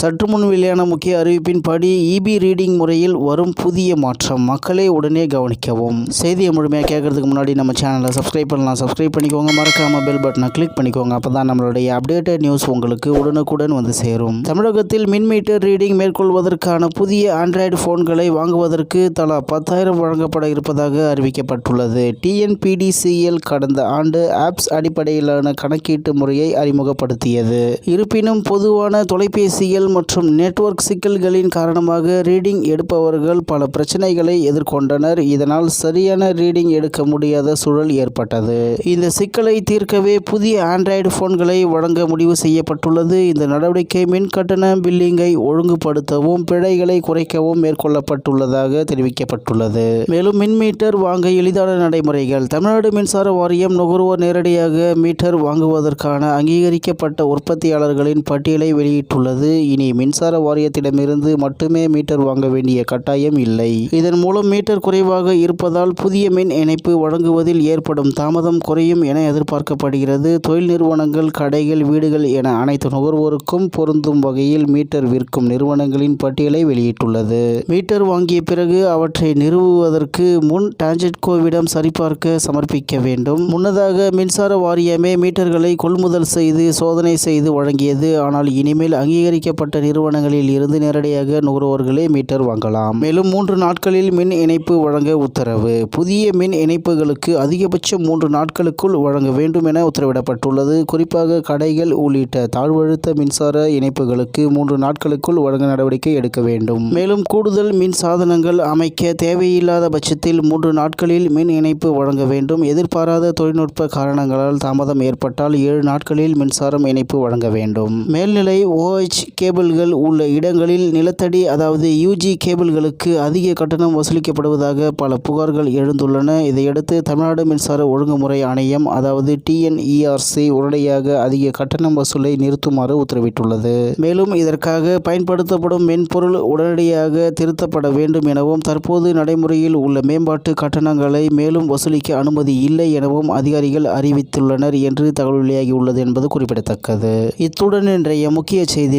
சற்று முன் வெளியான முக்கிய அறிவிப்பின்படி இபி ரீடிங் முறையில் வரும் புதிய மாற்றம். மக்களை உடனே கவனிக்கவும். செய்தியை முழுமையாக கேட்கறதுக்கு முன்னாடி நம்ம சேனலை சப்ஸ்கிரைப் பண்ணலாம். சப்ஸ்கிரைப் பண்ணிக்கோங்க. மறக்காம பெல் பட்டனை கிளிக் பண்ணிக்கோங்க. அப்போ தான் நம்மளுடைய அப்டேட்டட் நியூஸ் உங்களுக்கு உடனுக்குடன் வந்து சேரும். தமிழகத்தில் மின் மீட்டர் ரீடிங் மேற்கொள்வதற்கான புதிய ஆண்ட்ராய்டு போன்களை வாங்குவதற்கு தலா பத்தாயிரம் வழங்கப்பட இருப்பதாக அறிவிக்கப்பட்டுள்ளது. டிஎன்பிடிசிஎல் கடந்த ஆண்டு ஆப்ஸ் அடிப்படையிலான கணக்கீட்டு முறையை அறிமுகப்படுத்தியது. இருப்பினும் பொதுவான தொலைபேசியில் மற்றும் நெட்வொர்க் சிக்கல்களின் காரணமாக ரீடிங் எடுப்பவர்கள் பல பிரச்சனைகளை எதிர்கொண்டனர். இதனால் சரியான ரீடிங் எடுக்க முடியாத சூழல் ஏற்பட்டது. இந்த சிக்கலை தீர்க்கவே புதிய ஆண்ட்ராய்டு போன்களை வழங்க முடிவு செய்யப்பட்டுள்ளது. இந்த நடவடிக்கை மின் கட்டண பில்லிங்கை ஒழுங்குபடுத்தவும் பிழைகளை குறைக்கவும் மேற்கொள்ளப்பட்டுள்ளதாக தெரிவிக்கப்பட்டுள்ளது. மேலும் மின் மீட்டர் வாங்க எளிதான நடைமுறைகள். தமிழ்நாடு மின்சார வாரியம் நுகர்வோர் நேரடியாக மீட்டர் வாங்குவதற்கான அங்கீகரிக்கப்பட்ட உற்பத்தியாளர்களின் பட்டியலை வெளியிட்டுள்ளது. இனி மின்சார வாரியத்திடமிருந்து மட்டுமே மீட்டர் வாங்க வேண்டிய கட்டாயம் இல்லை. இதன் மூலம் மீட்டர் குறைவாக இருப்பதால் புதிய மின் இணைப்பு வழங்குவதில் ஏற்படும் தாமதம் குறையும் என எதிர்பார்க்கப்படுகிறது. தொழில் நிறுவனங்கள் கடைகள் வீடுகள் என அனைத்து நுகர்வோருக்கும் பொருந்தும் வகையில் மீட்டர் விற்கும் நிறுவனங்களின் பட்டியலை வெளியிட்டுள்ளது. மீட்டர் வாங்கிய பிறகு அவற்றை நிறுவுவதற்கு முன் டான்ஜெட்கோவிடம் சரிபார்க்க சமர்ப்பிக்க வேண்டும். முன்னதாக மின்சார வாரியமே மீட்டர்களை கொள்முதல் செய்து சோதனை செய்து வழங்கியது. ஆனால் இனிமேல் அங்கீகரிக்கப்பட்ட நிறுவனங்களில் இருந்து நேரடியாக நுகர்வோர்களே மீட்டர் வாங்கலாம். மேலும் மூன்று நாட்களில் மின் இணைப்பு வழங்க உத்தரவு. புதிய மின் இணைப்புகளுக்கு அதிகபட்சம் மூன்று நாட்களுக்குள் வழங்க வேண்டும் என உத்தரவிடப்பட்டுள்ளது. குறிப்பாக கடைகள் உள்ளிட்ட தாழ்வழுத்த மின்சார இணைப்புகளுக்கு மூன்று நாட்களுக்குள் வழங்க நடவடிக்கை எடுக்க வேண்டும். மேலும் கூடுதல் மின் சாதனங்கள் அமைக்க தேவையில்லாத பட்சத்தில் மூன்று நாட்களில் மின் இணைப்பு வழங்க வேண்டும். எதிர்பாராத தொழில்நுட்ப காரணங்களால் தாமதம் ஏற்பட்டால் ஏழு நாட்களில் மின்சாரம் இணைப்பு வழங்க வேண்டும். மேல்நிலை ஓஹெச் கேபிள்கள் உள்ள இடங்களில் நிலத்தடி அதாவது யூஜி கேபிள்களுக்கு அதிக கட்டணம் வசூலிக்கப்படுவதாக பல புகார்கள் எழுந்துள்ளன. இதையடுத்து தமிழ்நாடு மின்சார ஒழுங்குமுறை ஆணையம் அதாவது டிஎன்இஆர்சி உடனடியாக அதிக கட்டணம் வசூலை நிறுத்துமாறு உத்தரவிட்டுள்ளது. மேலும் இதற்காக பயன்படுத்தப்படும் மென்பொருள் உடனடியாக திருத்தப்பட வேண்டும் எனவும் தற்போது நடைமுறையில் உள்ள மேம்பாட்டு கட்டணங்களை மேலும் வசூலிக்க அனுமதி இல்லை எனவும் அதிகாரிகள் அறிவித்துள்ளனர் என்று தகவல் வெளியாகியுள்ளது என்பது குறிப்பிடத்தக்கது. இத்துடன் இன்றைய முக்கிய செய்தி